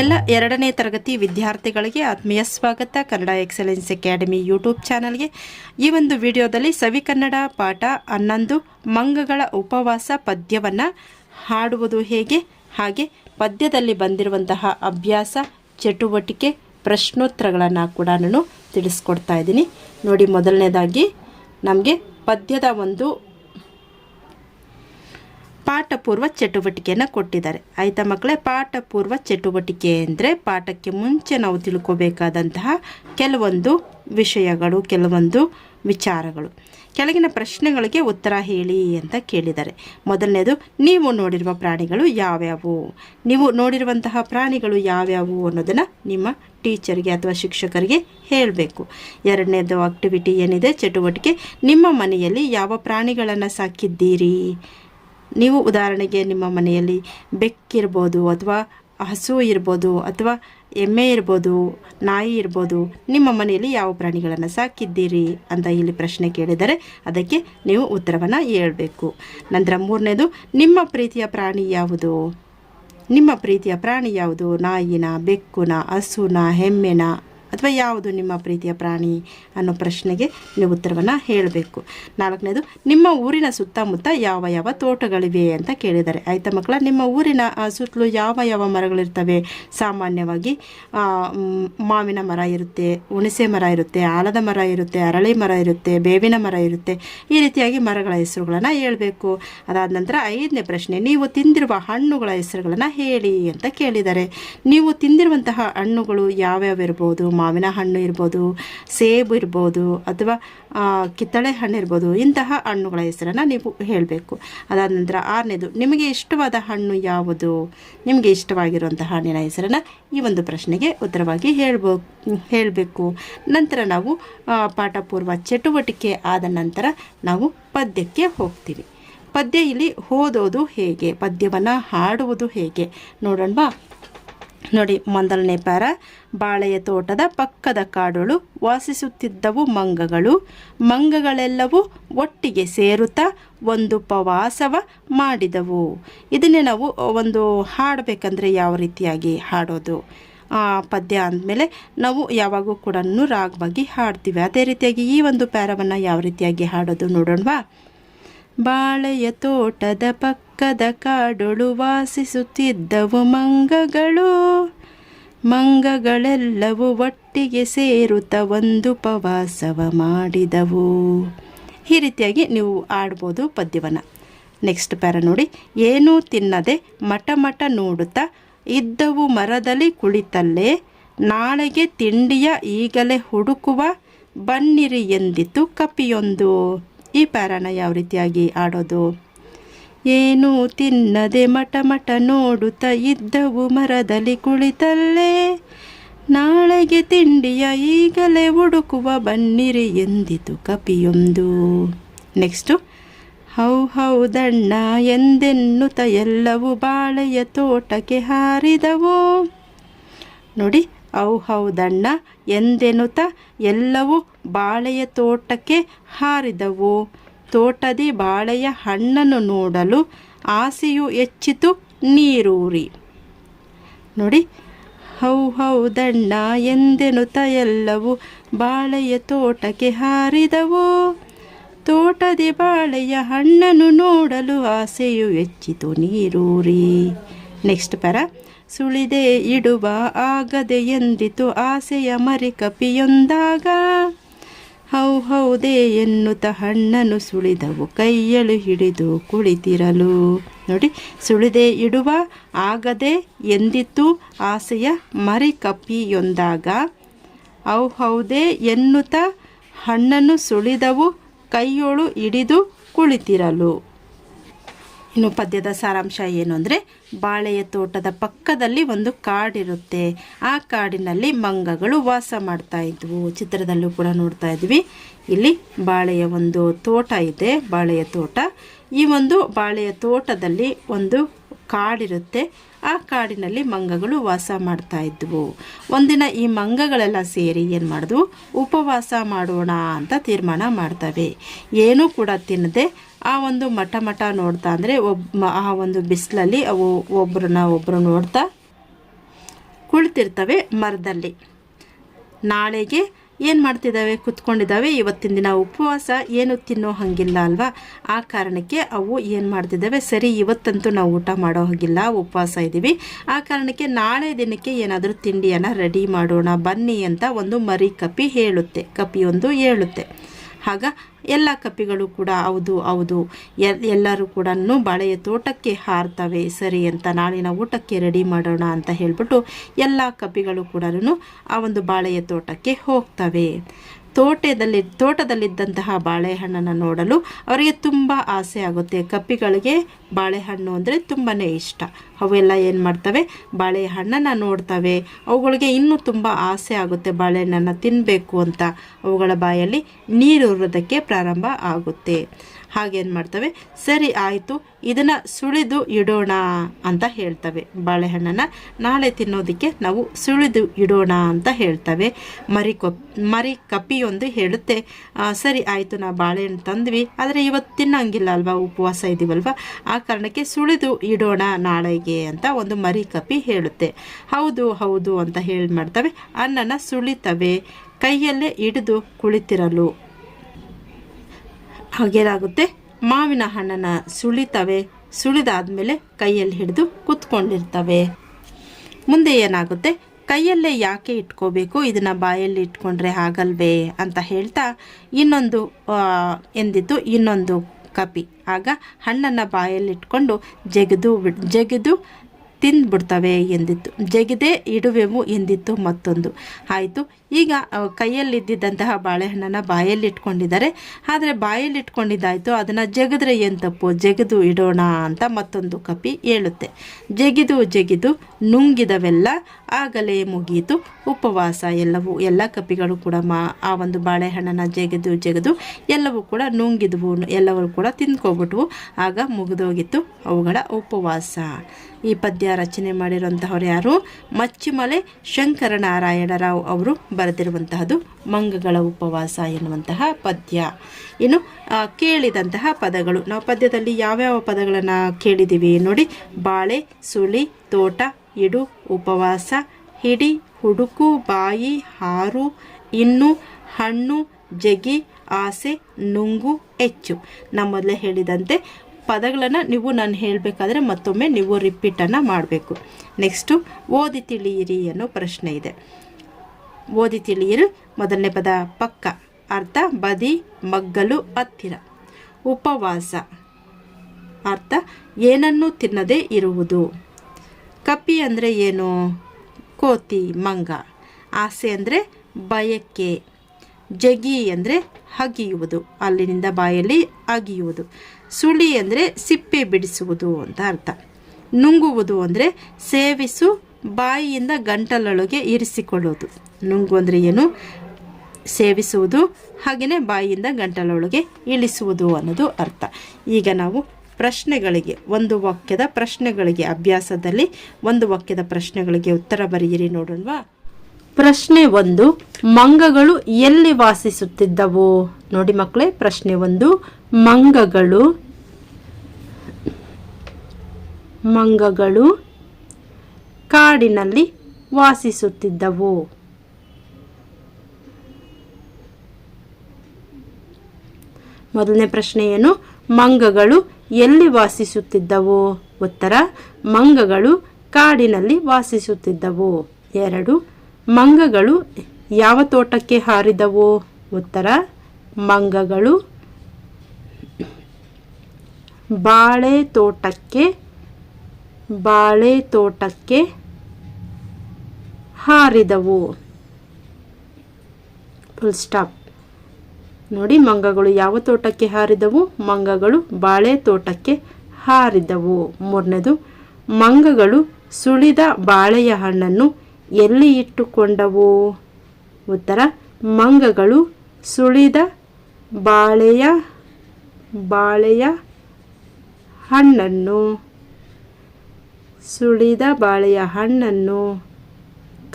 ಎಲ್ಲ ಎರಡನೇ ತರಗತಿ ವಿದ್ಯಾರ್ಥಿಗಳಿಗೆ ಆತ್ಮೀಯ ಸ್ವಾಗತ. ಕನ್ನಡ ಎಕ್ಸಲೆನ್ಸ್ ಅಕಾಡೆಮಿ ಯೂಟ್ಯೂಬ್ ಚಾನಲ್ಗೆ ಈ ಒಂದು ವಿಡಿಯೋದಲ್ಲಿ ಸವಿ ಕನ್ನಡ ಪಾಠ ಹನ್ನೊಂದು ಮಂಗಗಳ ಉಪವಾಸ ಪದ್ಯವನ್ನು ಹಾಡುವುದು ಹೇಗೆ? ಹಾಗೆ ಪದ್ಯದಲ್ಲಿ ಬಂದಿರುವಂತಹ ಅಭ್ಯಾಸ, ಚಟುವಟಿಕೆ, ಪ್ರಶ್ನೋತ್ತರಗಳನ್ನು ಕೂಡ ನಾನು ತಿಳಿಸ್ಕೊಡ್ತಾ ಇದ್ದೀನಿ. ನೋಡಿ, ಮೊದಲನೇದಾಗಿ ನಮಗೆ ಪದ್ಯದ ಒಂದು ಪಾಠಪೂರ್ವ ಚಟುವಟಿಕೆಯನ್ನು ಕೊಟ್ಟಿದ್ದಾರೆ. ಆಯಿತಾ ಮಕ್ಕಳೇ, ಪಾಠಪೂರ್ವ ಚಟುವಟಿಕೆ ಅಂದರೆ ಪಾಠಕ್ಕೆ ಮುಂಚೆ ನಾವು ತಿಳ್ಕೋಬೇಕಾದಂತಹ ಕೆಲವೊಂದು ವಿಷಯಗಳು, ಕೆಲವೊಂದು ವಿಚಾರಗಳು. ಕೆಳಗಿನ ಪ್ರಶ್ನೆಗಳಿಗೆ ಉತ್ತರ ಹೇಳಿ ಅಂತ ಕೇಳಿದ್ದಾರೆ. ಮೊದಲನೇದು, ನೀವು ನೋಡಿರುವ ಪ್ರಾಣಿಗಳು ಯಾವ್ಯಾವು? ನೀವು ನೋಡಿರುವಂತಹ ಪ್ರಾಣಿಗಳು ಯಾವ್ಯಾವು ಅನ್ನೋದನ್ನು ನಿಮ್ಮ ಟೀಚರ್ಗೆ ಅಥವಾ ಶಿಕ್ಷಕರಿಗೆ ಹೇಳಬೇಕು. ಎರಡನೇದು, ಆಕ್ಟಿವಿಟಿ ಏನಿದೆ? ಚಟುವಟಿಕೆ. ನಿಮ್ಮ ಮನೆಯಲ್ಲಿ ಯಾವ ಪ್ರಾಣಿಗಳನ್ನು ಸಾಕಿದ್ದೀರಿ? ನೀವು ಉದಾಹರಣೆಗೆ ನಿಮ್ಮ ಮನೆಯಲ್ಲಿ ಬೆಕ್ಕಿರ್ಬೋದು ಅಥವಾ ಹಸು ಇರ್ಬೋದು ಅಥವಾ ಎಮ್ಮೆ ಇರ್ಬೋದು, ನಾಯಿ ಇರ್ಬೋದು, ನಿಮ್ಮ ಮನೆಯಲ್ಲಿ ಯಾವ ಪ್ರಾಣಿಗಳನ್ನು ಸಾಕಿದ್ದೀರಿ ಅಂತ ಇಲ್ಲಿ ಪ್ರಶ್ನೆ ಕೇಳಿದರೆ ಅದಕ್ಕೆ ನೀವು ಉತ್ತರವನ್ನು ಹೇಳಬೇಕು. ನಂತರ ಮೂರನೇದು, ನಿಮ್ಮ ಪ್ರೀತಿಯ ಪ್ರಾಣಿ ಯಾವುದು? ನಿಮ್ಮ ಪ್ರೀತಿಯ ಪ್ರಾಣಿ ಯಾವುದು? ನಾಯಿನ, ಬೆಕ್ಕುನ, ಹಸುನ ಎಮ್ಮೆನ ಅಥವಾ ಯಾವುದು ನಿಮ್ಮ ಪ್ರೀತಿಯ ಪ್ರಾಣಿ ಅನ್ನೋ ಪ್ರಶ್ನೆಗೆ ನೀವು ಉತ್ತರವನ್ನು ಹೇಳಬೇಕು. ನಾಲ್ಕನೇದು, ನಿಮ್ಮ ಊರಿನ ಸುತ್ತಮುತ್ತ ಯಾವ ಯಾವ ತೋಟಗಳಿವೆ ಅಂತ ಕೇಳಿದ್ದಾರೆ ಆಯಿತಾ ಮಕ್ಕಳ, ನಿಮ್ಮ ಊರಿನ ಸುತ್ತಲೂ ಯಾವ ಯಾವ ಮರಗಳಿರ್ತವೆ? ಸಾಮಾನ್ಯವಾಗಿ ಮಾವಿನ ಮರ ಇರುತ್ತೆ, ಹುಣಸೆ ಮರ ಇರುತ್ತೆ, ಆಲದ ಮರ ಇರುತ್ತೆ, ಅರಳಿ ಮರ ಇರುತ್ತೆ, ಬೇವಿನ ಮರ ಇರುತ್ತೆ. ಈ ರೀತಿಯಾಗಿ ಮರಗಳ ಹೆಸರುಗಳನ್ನು ಹೇಳಬೇಕು. ಅದಾದ ನಂತರ ಐದನೇ ಪ್ರಶ್ನೆ, ನೀವು ತಿಂದಿರುವ ಹಣ್ಣುಗಳ ಹೆಸರುಗಳನ್ನು ಹೇಳಿ ಅಂತ ಕೇಳಿದ್ದಾರೆ ನೀವು ತಿಂದಿರುವಂತಹ ಹಣ್ಣುಗಳು ಯಾವ್ಯಾವ ಇರ್ಬೋದು? ಮಾವಿನ ಹಣ್ಣು ಇರ್ಬೋದು, ಸೇಬು ಇರ್ಬೋದು ಅಥವಾ ಕಿತ್ತಳೆ ಹಣ್ಣು ಇರ್ಬೋದು, ಇಂತಹ ಹಣ್ಣುಗಳ ಹೆಸರನ್ನು ನೀವು ಹೇಳಬೇಕು. ಅದಾದ ನಂತರ ಆರನೇದು, ನಿಮಗೆ ಇಷ್ಟವಾದ ಹಣ್ಣು ಯಾವುದು? ನಿಮಗೆ ಇಷ್ಟವಾಗಿರುವಂತಹ ಹಣ್ಣಿನ ಹೆಸರನ್ನು ಈ ಒಂದು ಪ್ರಶ್ನೆಗೆ ಉತ್ತರವಾಗಿ ಹೇಳ್ಬೋ, ಹೇಳಬೇಕು. ನಂತರ ನಾವು ಪಾಠಪೂರ್ವ ಚಟುವಟಿಕೆ ಆದ ನಂತರ ನಾವು ಪದ್ಯಕ್ಕೆ ಹೋಗ್ತೀವಿ. ಪದ್ಯ ಇಲ್ಲಿ ಓದೋದು ಹೇಗೆ? ಪದ್ಯವನ್ನು ಹಾಡುವುದು ಹೇಗೆ? ನೋಡೋಣವಾ? ನೋಡಿ ಮೊದಲನೇ ಪ್ಯಾರ ಬಾಳೆಯ ತೋಟದ ಪಕ್ಕದ ಕಾಡೊಳು ವಾಸಿಸುತ್ತಿದ್ದವು ಮಂಗಗಳು. ಮಂಗಗಳೆಲ್ಲವೂ ಒಟ್ಟಿಗೆ ಸೇರುತ್ತಾ ಒಂದು ಉಪವಾಸವ ಮಾಡಿದವು. ಇದನ್ನೇ ನಾವು ಒಂದು ಹಾಡಬೇಕಂದ್ರೆ ಯಾವ ರೀತಿಯಾಗಿ ಹಾಡೋದು? ಆ, ಪದ್ಯ ಅಂದಮೇಲೆ ನಾವು ಯಾವಾಗೂ ಕೂಡ ರಾಗವಾಗಿ ಹಾಡ್ತೀವಿ. ಅದೇ ರೀತಿಯಾಗಿ ಈ ಒಂದು ಪ್ಯಾರವನ್ನು ಯಾವ ರೀತಿಯಾಗಿ ಹಾಡೋದು ನೋಡೋಣವಾ? ಬಾಳೆಯ ತೋಟದ ಪಕ್ಕದ ಕಾಡೊಳು ವಾಸಿಸುತ್ತಿದ್ದವು ಮಂಗಗಳು. ಮಂಗಗಳೆಲ್ಲವೂ ಒಟ್ಟಿಗೆ ಸೇರುತ್ತ ಒಂದು ಉಪವಾಸವ ಮಾಡಿದವು. ಈ ರೀತಿಯಾಗಿ ನೀವು ಆಡ್ಬೋದು ಪದ್ಯವನ್ನು. ನೆಕ್ಸ್ಟ್ ಪ್ಯಾರ ನೋಡಿ. ಏನೂ ತಿನ್ನದೆ ಮಠ ಮಠ ನೋಡುತ್ತಾ ಇದ್ದವು ಮರದಲ್ಲಿ ಕುಳಿತಲ್ಲೇ. ನಾಳೆಗೆ ತಿಂಡಿಯ ಈಗಲೇ ಹುಡುಕುವ ಬನ್ನಿರಿ ಎಂದಿತು ಕಪಿಯೊಂದು. ಈ ಪ್ಯಾರಾನ ಯಾವ ರೀತಿಯಾಗಿ ಆಡೋದು? ಏನು ತಿನ್ನದೆ ಮಟ ಮಟ ನೋಡುತ್ತಾ ಇದ್ದವು ಮರದಲ್ಲಿ ಕುಳಿತಲ್ಲೇ. ನಾಳೆಗೆ ತಿಂಡಿಯ ಈಗಲೇ ಹುಡುಕುವ ಬನ್ನಿರಿ ಎಂದಿತು ಕಪಿಯೊಂದು. ನೆಕ್ಸ್ಟು, ಹೌ ಹೌದಣ್ಣ ಎಂದೆನ್ನುತ್ತ ಎಲ್ಲವೂ ಬಾಳೆಯ ತೋಟಕ್ಕೆ ಹಾರಿದವು. ನೋಡಿ ಔ ಹೌದಣ್ಣ ಎಂದೆನುತ ಎಲ್ಲವೂ ಬಾಳೆಯ ತೋಟಕ್ಕೆ ಹಾರಿದವು. ತೋಟದಿ ಬಾಳೆಯ ಹಣ್ಣನ್ನು ನೋಡಲು ಆಸೆಯು ಹೆಚ್ಚಿತು ನೀರೂರಿ. ನೋಡಿ ಹೌ ಹೌದಣ್ಣ ಎಂದೆನುತ ಎಲ್ಲವೂ ಬಾಳೆಯ ತೋಟಕ್ಕೆ ಹಾರಿದವು. ತೋಟದಿ ಬಾಳೆಯ ಹಣ್ಣನ್ನು ನೋಡಲು ಆಸೆಯು ಹೆಚ್ಚಿತು ನೀರೂರಿ. ನೆಕ್ಸ್ಟ್ ಪರ ಸುಳಿದೆ ಇಡುವ ಆಗದೆ ಎಂದಿತು ಆಸೆಯ ಮರಿ ಕಪಿಯೊಂದಾಗ. ಹೌ ಹೌದೇ ಎನ್ನುತ್ತ ಹಣ್ಣನ್ನು ಸುಳಿದವು ಕೈಯಳು ಹಿಡಿದು ಕುಳಿತಿರಲು. ನೋಡಿ, ಸುಳಿದೆ ಇಡುವ ಆಗದೆ ಎಂದಿತ್ತು ಆಸೆಯ ಮರಿ ಕಪಿಯೊಂದಾಗ. ಹೌ ಹೌದೇ ಎನ್ನುತ್ತ ಹಣ್ಣನ್ನು ಸುಳಿದವು ಕೈಯೊಳು ಹಿಡಿದು ಕುಳಿತಿರಲು. ಇನ್ನು ಪದ್ಯದ ಸಾರಾಂಶ ಏನು ಅಂದರೆ, ಬಾಳೆಯ ತೋಟದ ಪಕ್ಕದಲ್ಲಿ ಒಂದು ಕಾಡಿರುತ್ತೆ. ಆ ಕಾಡಿನಲ್ಲಿ ಮಂಗಗಳು ವಾಸ ಮಾಡ್ತಾ ಇದ್ವು. ಚಿತ್ರದಲ್ಲೂ ಕೂಡ ನೋಡ್ತಾ ಇದ್ವಿ. ಇಲ್ಲಿ ಬಾಳೆಯ ಒಂದು ತೋಟ ಇದೆ, ಬಾಳೆಯ ತೋಟ. ಈ ಒಂದು ಬಾಳೆಯ ತೋಟದಲ್ಲಿ ಒಂದು ಕಾಡಿರುತ್ತೆ. ಆ ಕಾಡಿನಲ್ಲಿ ಮಂಗಗಳು ವಾಸ ಮಾಡ್ತಾ ಇದ್ವು. ಒಂದಿನ ಈ ಮಂಗಗಳೆಲ್ಲ ಸೇರಿ ಏನು ಮಾಡಿದ್ವು? ಉಪವಾಸ ಮಾಡೋಣ ಅಂತ ತೀರ್ಮಾನ ಮಾಡ್ತವೆ. ಏನೂ ಕೂಡ ತಿನ್ನದೆ ಆ ಒಂದು ಮಠ ಮಠ ನೋಡ್ತಾ ಅಂದರೆ ಒಬ್ಬ ಆ ಒಂದು ಬಿಸಿಲಲ್ಲಿ ಅವು ಒಬ್ಬರನ್ನ ಒಬ್ಬರು ನೋಡ್ತಾ ಕುಳಿತಿರ್ತವೆ ಮರದಲ್ಲಿ. ನಾಳೆಗೆ ಏನು ಮಾಡ್ತಿದ್ದಾವೆ? ಕುತ್ಕೊಂಡಿದ್ದಾವೆ. ಇವತ್ತಿನ ದಿನ ಉಪವಾಸ. ಏನು ತಿನ್ನೋ ಹಾಗಿಲ್ಲ ಅಲ್ವಾ? ಆ ಕಾರಣಕ್ಕೆ ಅವು ಏನು ಮಾಡ್ತಿದ್ದಾವೆ? ಸರಿ, ಇವತ್ತಂತೂ ನಾವು ಊಟ ಮಾಡೋ ಹಾಗಿಲ್ಲ. ಉಪವಾಸ ಇದ್ದೀವಿ. ಆ ಕಾರಣಕ್ಕೆ ನಾಳೆ ದಿನಕ್ಕೆ ಏನಾದರೂ ತಿಂಡಿಯನ್ನು ರೆಡಿ ಮಾಡೋಣ. ಬನ್ನಿ ಅಂತ ಒಂದು ಮರಿ ಕಪಿ ಹೇಳುತ್ತೆ. ಕಪಿಯೊಂದು ಹೇಳುತ್ತೆ. ಆಗ ಎಲ್ಲ ಕಪಿಗಳು ಕೂಡ ಹೌದು ಹೌದು. ಎಲ್, ಎಲ್ಲರೂ ಕೂಡ ಬಾಳೆಯ ತೋಟಕ್ಕೆ ಹಾರ್ತವೆ. ಸರಿ ಅಂತ ನಾಳಿನ ಊಟಕ್ಕೆ ರೆಡಿ ಮಾಡೋಣ ಅಂತ ಹೇಳ್ಬಿಟ್ಟು ಎಲ್ಲ ಕಪಿಗಳು ಕೂಡ ಆ ಒಂದು ಬಾಳೆಯ ತೋಟಕ್ಕೆ ಹೋಗ್ತವೆ. ತೋಟದಲ್ಲಿ, ತೋಟದಲ್ಲಿದ್ದಂತಹ ಬಾಳೆಹಣ್ಣನ್ನು ನೋಡಲು ಅವರಿಗೆ ತುಂಬ ಆಸೆ ಆಗುತ್ತೆ. ಕಪ್ಪಿಗಳಿಗೆ ಬಾಳೆಹಣ್ಣು ಅಂದರೆ ತುಂಬಾ ಇಷ್ಟ. ಅವೆಲ್ಲ ಏನು ಮಾಡ್ತವೆ? ಬಾಳೆಹಣ್ಣನ್ನು ನೋಡ್ತವೆ. ಅವುಗಳಿಗೆ ಇನ್ನೂ ತುಂಬ ಆಸೆ ಆಗುತ್ತೆ ಬಾಳೆಹಣ್ಣನ್ನು ತಿನ್ನಬೇಕು ಅಂತ. ಅವುಗಳ ಬಾಯಲ್ಲಿ ನೀರು ಇರೋದಕ್ಕೆ ಪ್ರಾರಂಭ ಆಗುತ್ತೆ. ಹಾಗೇನು ಮಾಡ್ತವೆ ಸರಿ ಆಯಿತು, ಇದನ್ನು ಸುಳಿದು ಇಡೋಣ ಅಂತ ಹೇಳ್ತವೆ. ಬಾಳೆಹಣ್ಣನ್ನು ನಾಳೆ ತಿನ್ನೋದಕ್ಕೆ ನಾವು ಸುಳಿದು ಇಡೋಣ ಅಂತ ಹೇಳ್ತವೆ. ಮರಿ ಕೊಪ್, ಮರಿ ಕಪಿಯೊಂದು ಹೇಳುತ್ತೆ. ಸರಿ ಆಯಿತು, ನಾ ಬಾಳೆಹಣ್ಣು ತಂದ್ವಿ. ಆದರೆ ಇವತ್ತು ತಿನ್ನಂಗಿಲ್ಲ ಅಲ್ವಾ? ಉಪವಾಸ ಇದ್ದೀವಲ್ವ ಆ ಕಾರಣಕ್ಕೆ ಸುಳಿದು ಇಡೋಣ ನಾಳೆಗೆ ಅಂತ ಒಂದು ಮರಿ ಕಪಿ ಹೇಳುತ್ತೆ. ಹೌದು ಹೌದು ಅಂತ ಹೇಳಿ ಮಾಡ್ತವೆ ಅನ್ನನ ಸುಳಿತವೆ. ಕೈಯಲ್ಲೇ ಹಿಡಿದು ಕುಳಿತಿರಲು. ಹಾಗೇನಾಗುತ್ತೆ? ಮಾವಿನ ಹಣ್ಣನ್ನು ಸುಳಿತವೆ ಸುಳಿದಾದ್ಮೇಲೆ ಕೈಯಲ್ಲಿ ಹಿಡಿದು ಕೂತ್ಕೊಂಡಿರ್ತವೆ. ಮುಂದೆ ಏನಾಗುತ್ತೆ? ಕೈಯಲ್ಲೇ ಯಾಕೆ ಇಟ್ಕೋಬೇಕು? ಇದನ್ನು ಬಾಯಲ್ಲಿ ಇಟ್ಕೊಂಡ್ರೆ ಆಗಲ್ವೇ ಅಂತ ಹೇಳ್ತಾ ಇನ್ನೊಂದು ಎಂದಿತ್ತು? ಇನ್ನೊಂದು ಕಪಿ. ಆಗ ಹಣ್ಣನ್ನು ಬಾಯಲ್ಲಿ ಇಟ್ಕೊಂಡು ಜಗಿದು ಜಗಿದು ತಿಂದ್ಬಿಡ್ತವೆ ಎಂದಿತ್ತು. ಜಗದೆ ಇಡುವೆವು ಎಂದಿತ್ತು ಮತ್ತೊಂದು. ಆಯಿತು ಈಗ ಕೈಯಲ್ಲಿದ್ದಂತಹ ಬಾಳೆಹಣ್ಣನ್ನು ಬಾಯಲ್ಲಿ ಇಟ್ಕೊಂಡಿದ್ದಾರೆ ಆದರೆ ಬಾಯಲ್ಲಿ ಇಟ್ಕೊಂಡಿದ್ದಾಯಿತು ಅದನ್ನು ಜಗದ್ರೆ ಏನು ತಪ್ಪು? ಜಗಿದು ಇಡೋಣ ಅಂತ ಮತ್ತೊಂದು ಕಪಿ ಹೇಳುತ್ತೆ. ಜಗಿದು ಜಗಿದು ನುಂಗಿದವೆಲ್ಲ ಆಗಲೇ ಮುಗಿಯಿತು ಉಪವಾಸ ಎಲ್ಲವೂ, ಎಲ್ಲ ಕಪಿಗಳು ಕೂಡ ಮಾ, ಆ ಒಂದು ಬಾಳೆಹಣ್ಣನ್ನು ಜಗಿದು ಜಗಿದು ಎಲ್ಲವೂ ಕೂಡ ನುಂಗಿದ್ವು. ಎಲ್ಲವೂ ಕೂಡ ತಿಂದ್ಕೊಬಿಟ್ವು. ಆಗ ಮುಗಿದೋಗಿತ್ತು ಅವುಗಳ ಉಪವಾಸ. ಈ ಪದ್ಯ ರಚನೆ ಮಾಡಿರುವಂತಹವ್ರು ಯಾರು? ಮಚ್ಚಿಮಲೆ ಶಂಕರನಾರಾಯಣರಾವ್ ಅವರು ಬರೆದಿರುವಂತಹದ್ದು ಮಂಗಗಳ ಉಪವಾಸ ಎನ್ನುವಂತಹ ಪದ್ಯ. ಇನ್ನು ಕೇಳಿದಂತಹ ಪದಗಳು. ನಾವು ಪದ್ಯದಲ್ಲಿ ಯಾವ್ಯಾವ ಪದಗಳನ್ನು ಕೇಳಿದ್ದೀವಿ ನೋಡಿ. ಬಾಳೆ, ಸುಳಿ, ತೋಟ, ಇಡು, ಉಪವಾಸ, ಹಿಡಿ, ಹುಡುಕು, ಬಾಯಿ, ಹಾರು, ಇನ್ನು, ಹಣ್ಣು, ಜಗಿ, ಆಸೆ, ನುಂಗು, ಹೆಚ್ಚು. ನಮ್ಮ ಮೊದಲೇ ಹೇಳಿದಂತೆ ಪದಗಳನ್ನು ನೀವು ನಾನು ಹೇಳಬೇಕಾದ್ರೆ ಮತ್ತೊಮ್ಮೆ ನೀವು ರಿಪೀಟನ್ನು ಮಾಡಬೇಕು. ನೆಕ್ಸ್ಟು ಓದಿ ತಿಳಿಯಿರಿ ಅನ್ನೋ ಪ್ರಶ್ನೆ ಇದೆ. ಓದಿ ತಿಳಿಯಿರು ಮೊದಲನೇ ಪದ ಪಕ್ಕ. ಅರ್ಥ, ಬದಿ, ಮಗ್ಗಲು, ಹತ್ತಿರ. ಉಪವಾಸ. ಅರ್ಥ, ಏನನ್ನು ತಿನ್ನದೇ ಇರುವುದು. ಕಪಿ ಅಂದರೆ ಏನು? ಕೋತಿ, ಮಂಗ. ಆಸೆ ಅಂದರೆ ಬಯಕೆ. ಜಗಿ ಅಂದರೆ ಹಗಿಯುವುದು ಅಲ್ಲಿನಿಂದ ಬಾಯಲ್ಲಿ ಅಗಿಯುವುದು. ಸುಳಿ ಅಂದರೆ ಸಿಪ್ಪೆ ಬಿಡಿಸುವುದು ಅಂತ ಅರ್ಥ. ನುಂಗುವುದು ಅಂದರೆ ಸೇವಿಸು ಬಾಯಿಯಿಂದ ಗಂಟಲೊಳಗೆ ಇರಿಸಿಕೊಳ್ಳುವುದು. ನುಂಗು ಅಂದರೆ ಏನು? ಸೇವಿಸುವುದು. ಹಾಗೆಯೇ ಬಾಯಿಯಿಂದ ಗಂಟಲೊಳಗೆ ಇಳಿಸುವುದು ಅನ್ನೋದು ಅರ್ಥ. ಈಗ ನಾವು ಪ್ರಶ್ನೆಗಳಿಗೆ, ಒಂದು ವಾಕ್ಯದ ಪ್ರಶ್ನೆಗಳಿಗೆ, ಅಭ್ಯಾಸದಲ್ಲಿ ಒಂದು ವಾಕ್ಯದ ಪ್ರಶ್ನೆಗಳಿಗೆ ಉತ್ತರ ಬರೆಯಿರಿ ನೋಡೋಣವಾ ಪ್ರಶ್ನೆ ಒಂದು, ಮಂಗಗಳು ಎಲ್ಲಿ ವಾಸಿಸುತ್ತಿದ್ದವು? ನೋಡಿ ಮಕ್ಕಳೇ, ಪ್ರಶ್ನೆ ಒಂದು, ಮಂಗಗಳು ಮಂಗಗಳು ಕಾಡಿನಲ್ಲಿ ವಾಸಿಸುತ್ತಿದ್ದವು. ಮೊದಲನೇ ಪ್ರಶ್ನೆ ಏನು? ಮಂಗಗಳು ಎಲ್ಲಿ ವಾಸಿಸುತ್ತಿದ್ದವು? ಉತ್ತರ, ಮಂಗಗಳು ಕಾಡಿನಲ್ಲಿ ವಾಸಿಸುತ್ತಿದ್ದವು. ಎರಡು, ಮಂಗಗಳು ಯಾವ ತೋಟಕ್ಕೆ ಹಾರಿದವು? ಉತ್ತರ, ಮಂಗಗಳು ಬಾಳೆ ತೋಟಕ್ಕೆ ಬಾಳೆ ತೋಟಕ್ಕೆ ಹಾರಿದವು. ಫುಲ್ ಸ್ಟಾಪ್ ನೋಡಿ, ಮಂಗಗಳು ಯಾವ ತೋಟಕ್ಕೆ ಹಾರಿದವು? ಮಂಗಗಳು ಬಾಳೆ ತೋಟಕ್ಕೆ ಹಾರಿದವು. ಮೂರನೇದು, ಮಂಗಗಳು ಸುಳಿದ ಬಾಳೆಯ ಹಣ್ಣನ್ನು ಎಲ್ಲಿ ಇಟ್ಟುಕೊಂಡವು? ಉತ್ತರ, ಮಂಗಗಳು ಸುಳಿದ ಬಾಳೆಯ ಬಾಳೆಯ ಹಣ್ಣನ್ನು ಸುಳಿದ ಬಾಳೆಯ ಹಣ್ಣನ್ನು.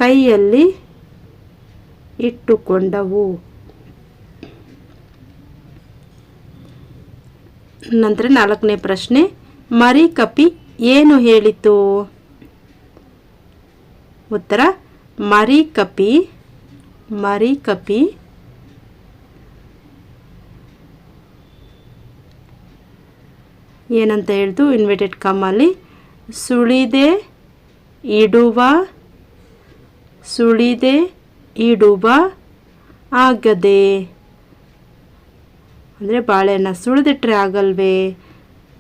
ಕೈಯಲ್ಲಿ ಇಟ್ಟುಕೊಂಡವು. ನಂತರ ನಾಲ್ಕನೇ ಪ್ರಶ್ನೆ, ಮರಿ ಕಪಿ ಏನು ಹೇಳಿತು? ಉತ್ತರ, ಮರಿ ಕಪಿ ಮರಿ ಕಪಿ. ಏನಂತ ಹೇಳ್ದು ಇನ್ವೆಟೆಡ್ ಕಮ್ಮಲ್ಲಿ ಸುಳಿದೆ ಇಡುವ ಸುಳಿದೆ, ಇಡುವ ಆಗದೆ. ಅಂದರೆ ಬಾಳೆಹಣ್ಣ ಸುಳಿದಿಟ್ರೆ ಆಗಲ್ವೇ?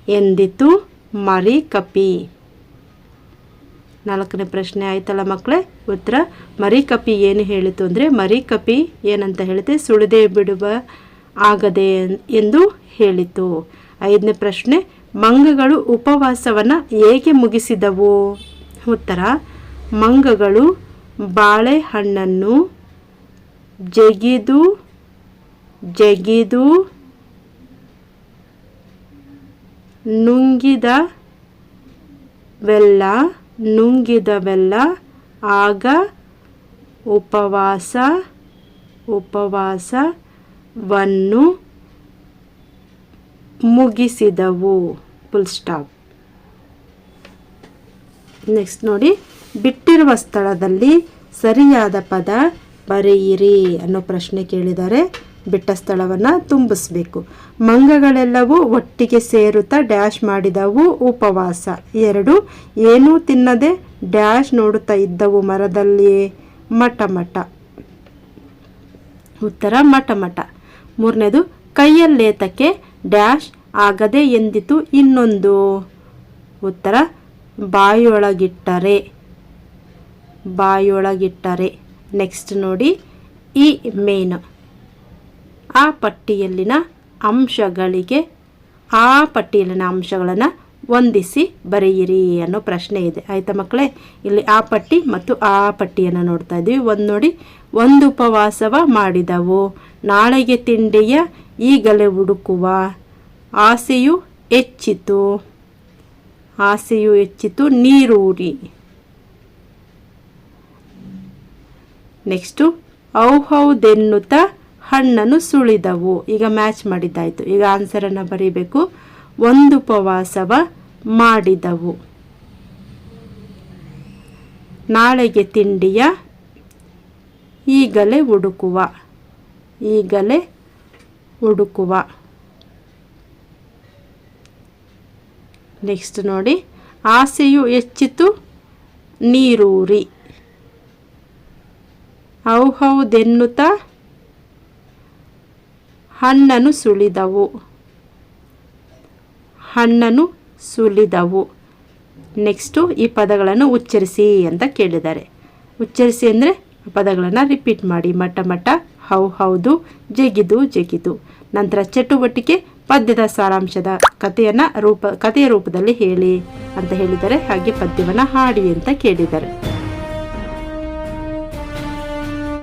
ಎಂದಿತು ಮರಿ ಕಪಿ. ನಾಲ್ಕನೇ ಪ್ರಶ್ನೆ ಆಯ್ತಲ್ಲ ಮಕ್ಕಳೇ ಉತ್ತರ, ಮರಿ ಕಪಿ ಏನು ಹೇಳಿತು ಅಂದರೆ, ಮರಿ ಕಪಿ ಏನಂತ ಹೇಳಿದೆ ಸುಳಿದೇ, ಬಿಡುವ ಆಗದೆ ಎಂದು ಹೇಳಿತು. ಐದನೇ ಪ್ರಶ್ನೆ, ಮಂಗಗಳು ಉಪವಾಸವನ್ನು ಹೇಗೆ ಮುಗಿಸಿದವು? ಉತ್ತರ, ಮಂಗಗಳು ಬಾಳೆಹಣ್ಣನ್ನು ಜಗಿದು ಜಗಿದು ನುಂಗಿದ ಬೆಲ್ಲ ನುಂಗಿದ ಬೆಲ್ಲ ಆಗ ಉಪವಾಸ ಉಪವಾಸವನ್ನು ಮುಗಿಸಿದವು. ಫುಲ್ ಸ್ಟಾಪ್ ನೆಕ್ಸ್ಟ್ ನೋಡಿ. ಬಿಟ್ಟಿರುವ ಸ್ಥಳದಲ್ಲಿ ಸರಿಯಾದ ಪದ ಬರೆಯಿರಿ ಅನ್ನೋ ಪ್ರಶ್ನೆ ಕೇಳಿದರೆ ಬಿಟ್ಟ ಸ್ಥಳವನ್ನು ತುಂಬಿಸ್ಬೇಕು. ಮಂಗಗಳೆಲ್ಲವೂ ಒಟ್ಟಿಗೆ ಸೇರುತ್ತಾ ಡ್ಯಾಶ್ ಮಾಡಿದವು ಉಪವಾಸ. ಎರಡು, ಏನೂ ತಿನ್ನದೆ ಡ್ಯಾಶ್ ನೋಡುತ್ತಾ ಇದ್ದವು ಮರದಲ್ಲಿ ಮಠ ಮಠ. ಉತ್ತರ, ಮಠ ಮಠ. ಮೂರನೇದು, ಕೈಯಲ್ಲೇತಕ್ಕೆ ಡ್ಯಾಶ್ ಆಗದೆ ಎಂದಿತು ಇನ್ನೊಂದು? ಉತ್ತರ ಬಾಯೊಳಗಿಟ್ಟರೆ ಬಾಯೊಳಗಿಟ್ಟರೆ ನೆಕ್ಸ್ಟ್ ನೋಡಿ, ಈ ಮೇನ್. ಆ ಪಟ್ಟಿಯಲ್ಲಿನ ಅಂಶಗಳಿಗೆ, ಆ ಪಟ್ಟಿಯಲ್ಲಿನ ಅಂಶಗಳನ್ನು ಹೊಂದಿಸಿ ಬರೆಯಿರಿ ಅನ್ನೋ ಪ್ರಶ್ನೆ ಇದೆ. ಆಯಿತಾ ಮಕ್ಕಳೇ? ಇಲ್ಲಿ ಆ ಪಟ್ಟಿ ಮತ್ತು ಆ ಪಟ್ಟಿಯನ್ನು ನೋಡ್ತಾ ಇದ್ದೀವಿ. ಒಂದು ನೋಡಿ, ಒಂದು ಉಪವಾಸವ ಮಾಡಿದವು. ನಾಳೆಗೆ ತಿಂಡಿಯ ಈಗಲೇ ಹುಡುಕುವ. ಆಸೆಯು ಹೆಚ್ಚಿತು. ಆಸೆಯು ಹೆಚ್ಚಿತು ನೀರೂರಿ ನೆಕ್ಸ್ಟು ಔಹೌದೆನ್ನುತ್ತ ಹಣ್ಣನ್ನು ಸುಳಿದವು. ಈಗ ಮ್ಯಾಚ್ ಮಾಡಿದ್ದಾಯಿತು. ಈಗ ಆನ್ಸರನ್ನು ಬರೀಬೇಕು. ಒಂದು ಉಪವಾಸವ ಮಾಡಿದವು. ನಾಳೆಗೆ ತಿಂಡಿಯ ಈಗಲೇ ಹುಡುಕುವ. ಈಗಲೇ ಹುಡುಕುವ. ನೆಕ್ಸ್ಟ್ ನೋಡಿ. ಆಸೆಯು ಹೆಚ್ಚಿತು, ನೀರೂರಿ. ಔಹೌದೆನ್ನುತ್ತ ಹಣ್ಣನ್ನು ಸುಳಿದವು. ಹಣ್ಣನ್ನು ಸುಲಿದವು ನೆಕ್ಸ್ಟು ಈ ಪದಗಳನ್ನು ಉಚ್ಚರಿಸಿ ಅಂತ ಕೇಳಿದ್ದಾರೆ. ಉಚ್ಚರಿಸಿ ಅಂದರೆ ಪದಗಳನ್ನು ರಿಪೀಟ್ ಮಾಡಿ. ಮಟ್ಟ ಮಟ್ಟ ಹೌ ಹೌದು ಜಗಿದು ಜಗಿದು. ನಂತರ ಚಟುವಟಿಕೆ ಪದ್ಯದ ಸಾರಾಂಶದ ಕಥೆಯನ್ನು ರೂಪ ಕಥೆಯ ರೂಪದಲ್ಲಿ ಹೇಳಿ ಅಂತ ಹೇಳಿದ್ದಾರೆ. ಹಾಗೆ ಪದ್ಯವನ್ನು ಹಾಡಿ ಅಂತ ಕೇಳಿದ್ದಾರೆ.